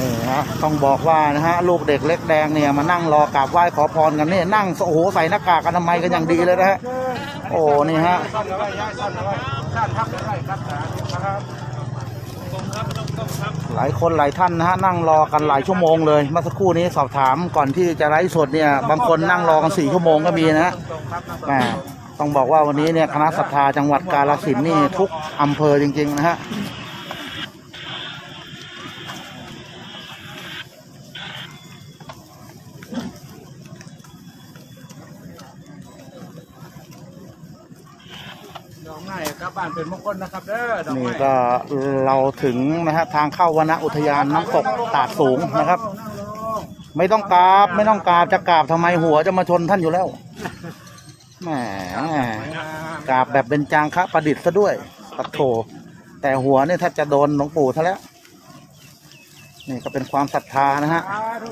นี่ฮะต้องบอกว่านะฮะลูกเด็กเล็กแดงเนี่ยมานั่งรอกราบไหว้ขอพรกันนี่นั่งโอ้โหใส่หน้ากากอนามัยกันอย่างดีเลยนะฮะโอ้นี่ฮะหลายคนหลายท่านนะฮะนั่งรอกันหลายชั่วโมงเลยเมื่อสักครู่นี้สอบถามก่อนที่จะไลฟ์สดเนี่ยบางคนนั่งรอกันสี่ชั่วโมงก็มีนะฮะแหมต้องบอกว่าวันนี้เนี่ยคณะศรัทธาจังหวัดกาฬสินธุ์นี่ทุกอำเภอจริงๆนะฮะ กไม้ครับบ้านเป็นมงคลนะครับเด้อดอกนี่ไม้ก็เราถึงนะฮะทางเข้าวรรณอุทยานน้ำตกตาดสูงนะครับ ไม่ต้องกราบไม่ต้องกราบจะกราบทำไมหัวจะมาชนท่านอยู่แล้วแหมกราบแบบเป็นจางคะประดิษฐ์ซะด้วยปัดโถแต่หัวเนี่ยถ้าจะโดนหลวงปู่ซะแล้ว นี่ก็เป็นความศรัทธานะฮะ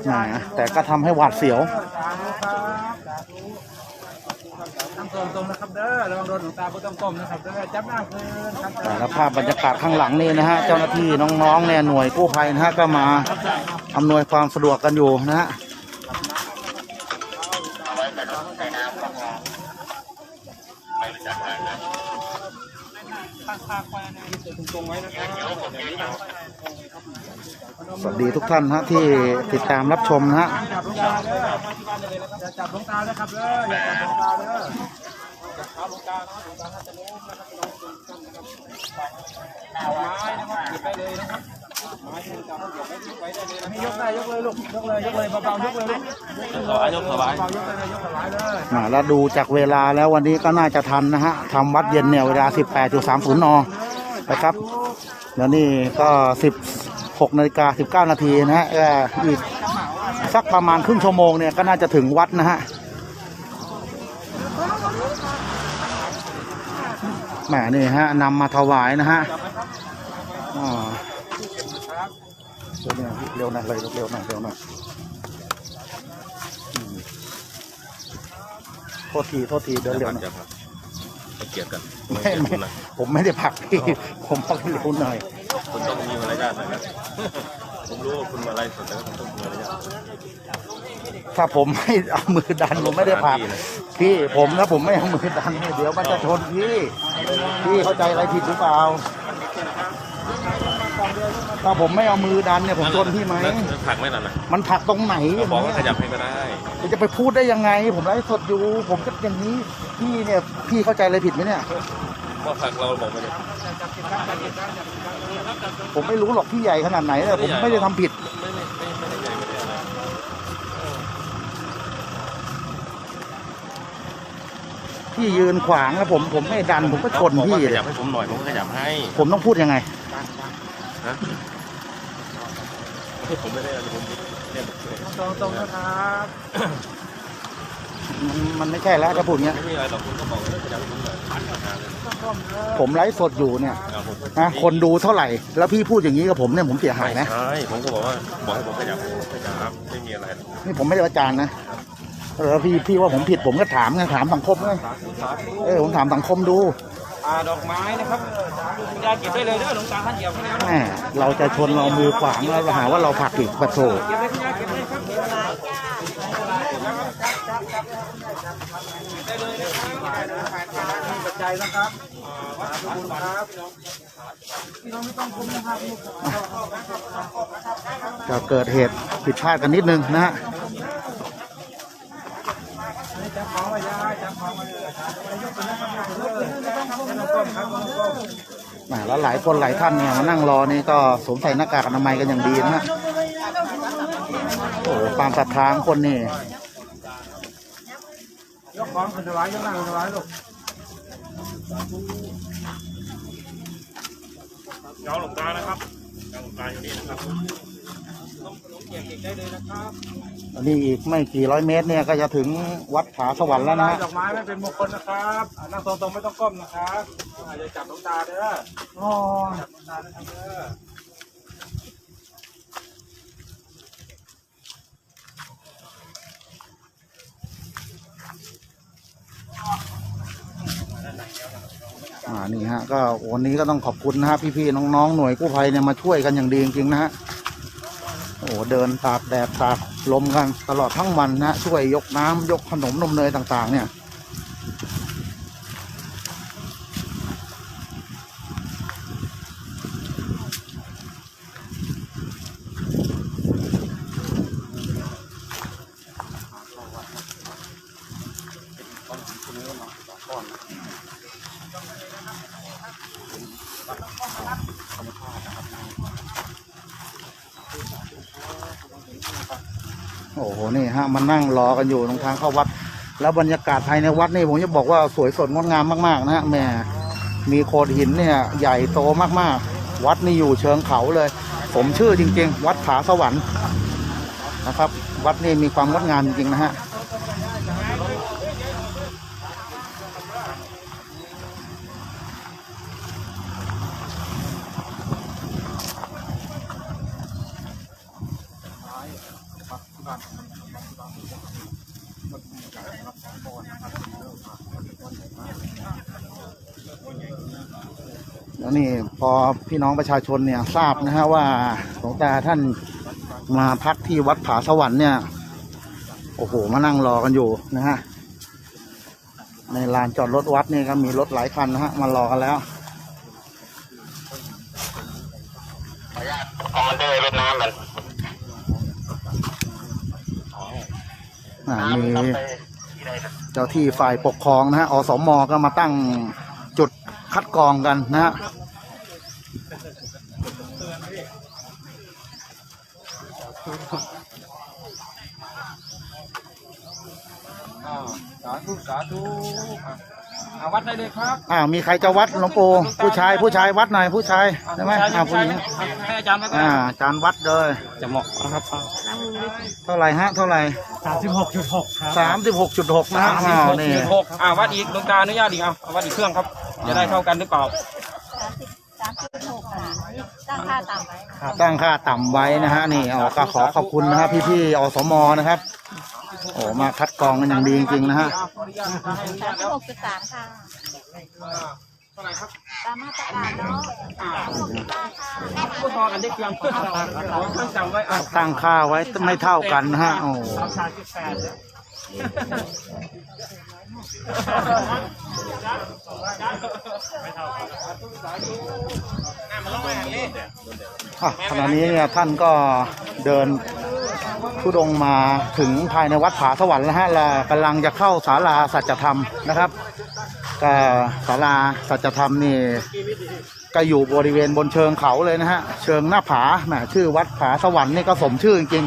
แหมแต่ก็ทำให้หวาดเสียว สาธุครับสาธุ ตั้งตรงตรงนะครับเด้อระวังโดนหลวงตาผู้ต้องก้มนะครับเด้อจับหน้าคืนครับแล้วภาพบรรยากาศข้างหลังนี่นะฮะเจ้าหน้าที่น้องๆเนี่ยหน่วยกู้ภัยนะฮะก็มาอำนวยความสะดวกกันอยู่นะฮะ สวัสดีทุกท่านฮะที่ติดตามรับชมนะฮะจับหลวงตาเด้ออย่าจับหลวงตานะครับเด้ออย่าจับหลวงตาเด้อจับเท้าหลวงตานะหลวงตาน่าจะล้มนะครับลองดูกันนะครับไม้นะครับหยิบได้เลยนะครับไม้ที่จับหยิบไว้ได้เลยนะยกได้ยกเลยลูกยกเลยยกเลยเบาๆยกเลยลูกสบายยกสบายเบาๆยกเลยยกสบายเลยอ่าแล้วดูจากเวลาแล้ววันนี้ก็น่าจะทันนะฮะทำวัดเย็นเนี่ยเวลา 18.30น นะครับแล้วนี่ก็16นาฬิกา19นาทีนะฮะก็อีกสักประมาณครึ่งชั่วโมงเนี่ยก็น่าจะถึงวัดนะฮะแหมนี่ฮะนำมาถวายนะฮะอ่าเร็วหน่อยเร็วหน่อยเลยเร็วหน่อยเร็วหน่อยอืมโทษทีโทษทีเดินเร็วหน่อยครับให้เกียรติกันไม่ไม่ ผมไม่ได้ผลักพี่ ผมพักให้เร็วหน่อย คุณต้องมีมารยาทหน่อยนะ ผมรู้ว่าคุณมาไล่สดแต่ว่าคุณต้องมีมารยาทถ้าผมไม่เอามือดันผมไม่ได้ผลักพี่ผมนะผมไม่เอามือดันเนี่ยเดี๋ยวมันจะชนพี่พี่เข้าใจอะไรผิดหรือเปล่าถ้าผมไม่เอามือดันเนี่ยผมชนพี่ไหมแล้วแล้วผลักไม่นั่นนะมันผลักตรงไหนเราบอกว่าขยับให้ก็ได้จะไปพูดได้ยังไง ผมไลฟ์สดอยู่ ผมก็อย่างนี้พี่เนี่ยพี่เข้าใจอะไรผิดไหมเนี่ย ว่าผลักเราบอกไม่ได้ผมไม่รู้หรอกพี่ใหญ่ขนาดไหนเนี่ยผมไม่ได้ทำผิด ไม่ไม่ไม่ไม่ได้ใหญ่ไม่ได้อะไรพี่ยืนขวางแล้วผมผมไม่ดันผมก็ชนบอกพี่ว่าขเลยยับให้ผมหน่อยผมก็ขยับให้ผมต้องพูดยังไง นะผมไม่ได้อะไรผมเนี่ยตรงตรงๆนะครับ มันมันไม่ใช่แล้วถ้าพูดอย่างเงี้ย ไม่มีอะไรหรอกคุณก็บอกว่าขยับให้ผมหน่อยผมไลฟ์สดอยู่เนี่ยอ่าผมนะคนดูเท่าไหร่ แล้วพี่พูดอย่างนี้กับผมเนี่ยผมเสียหายนะ ใช่ผมก็บอกว่าบอกให้ผมขยับผมขยับไม่มีอะไรนี่ผมไม่ได้ประจานนะเออพี่พี่ว่าผมผิดผมก็ถามไงถามสังคมไงเออผมถามสังคมดูอ่าดอกไม้นะครับคุณยายเก็บได้เลยเด้อหลวงตาท่านเหยียบให้แล้วแหมเราจะชนเรามือขวางแล้วหาว่าเราผลักอีกปะโถ เก็บได้คุณยายเก็บได้ครับได้เลย นะครับปัจจัยนะครับวัดบุญครับพี่น้องไม่ต้องคุมนะครับก็เกิดเหตุผิดพลาดกันนิดนึงนะฮะจับของไว้ยายจับของไว้เลยยกไปนะครับยกไปนะครับไม่ต้องก้มครับไม่ต้องก้มแหมแล้วหลายคนหลายท่านเนี่ยมานั่งรอนี่ก็สวมใส่หน้ากากอนามัยกันอย่างดีนะฮะโอ้โหความศรัทธาของคนนี่ยกของขึ้นถวายยกนั่งถวายลูก เจ้าหลวงตานะครับเจ้าหลวงตาอยู่นี่นะครับเก็บเด็กได้เลยนะครับอันนี้อีกไม่กี่ร้อยเมตรเนี่ยก็จะถึงวัดผาสวรรค์แล้วนะฮะดอกไม้ไม่เป็นมงคลนะครับอ่านั่งตรงๆไม่ต้องก้มนะครับอ่าอย่าจับหลวงตาเด้ออ๋อจับหลวงตานะครับเด้อ อ่านี่ฮะก็วันนี้ก็ต้องขอบคุณนะฮะพี่ๆน้องๆหน่วยกู้ภัยเนี่ยมาช่วยกันอย่างดีจริงๆนะฮะโอ้เดินตากแดดตากลมกันตลอดทั้งวันนะช่วยยกน้ำยกขนมนมเนยต่างๆ เนี่ย โอ้โหนี่ฮะมันนั่งรอกันอยู่ตรงทางเข้าวัด แล้วบรรยากาศภายในวัดนี่ผมจะบอกว่าสวยสดงดงามมากๆนะฮะแหม่มีโขดหินเนี่ยใหญ่โตมากๆ วัดนี่อยู่เชิงเขาเลย ผมชื่อจริง ๆ วัดผาสวรรค์นะครับ วัดนี่มีความงดงามจริงๆนะฮะ แล้วนี่พอพี่น้องประชาชนเนี่ยทราบนะฮะว่าหลวงตาท่านมาพักที่วัดผาสวรรค์เนี่ยโอ้โหมานั่งรอกันอยู่นะฮะในลานจอดรถวัดนี่ก็มีรถหลายคันนะฮะมารอกันแล้ว คอมมานเดอร์เวียดนามมัน อ่ามีเจ้าที่ฝ่ายปกครองนะฮะอสมก็มาตั้งจุดคัดกรองกันนะฮะอ่าสาธุสาธุ อะอ่าวัดได้เลยครับอ้าวมีใครจะวัดหลวงปู่ผู้ชายผู้ชายวัดหน่อยผู้ชายใช่ไหมอ่าอ้าวผู้ผู้หญิงชายให้อาจารย์มาก็อ่าได้อาจารย์วัดเลยจะเหมาะนะครับเท่าไหร่ฮะเท่าไหร่สามสิบหกจุดหกครับสามสิบหกจุดหกนะฮะสามสิบอ้าวหกนี่จุดหกอ่าวัดอีกหลวงตาอนุญาตอีกเอาเอาวัดอีกเครื่องครับจะได้เท่ากันหรือเปล่า สามสิบหกค่ะตั้งค่าต่ำไว้ ตั้งค่าต่ำไว้นะฮะนี่เอาก็ขอขอบคุณนะฮะพี่ๆอสมนะครับ โอ้มาคัดกรองกันอย่างดีจริงๆนะฮะสามสิบหกจุดสามค่ะเท่าไหร่ครับตามมาตรการเนาะสามสิบหกจุดห้าค่ะพูดพอกันได้เครื่องเครื่องจำไว้อะตั้งค่าไว้ไม่เท่ากันนะฮะโอ้สามสิบแปดอะขณะนี้เนี่ยท่านก็เดิน ทุดงมาถึงภายในวัดผาสวรรค์แล้วฮะเรากำลังจะเข้าศาลาสัจธรรมนะครับก็ศาลาสัจธรรมนี่ก็อยู่บริเวณบนเชิงเขาเลยนะฮะเชิงหน้าผาแหมชื่อวัดผาสวรรค์นี่ก็สมชื่อจริง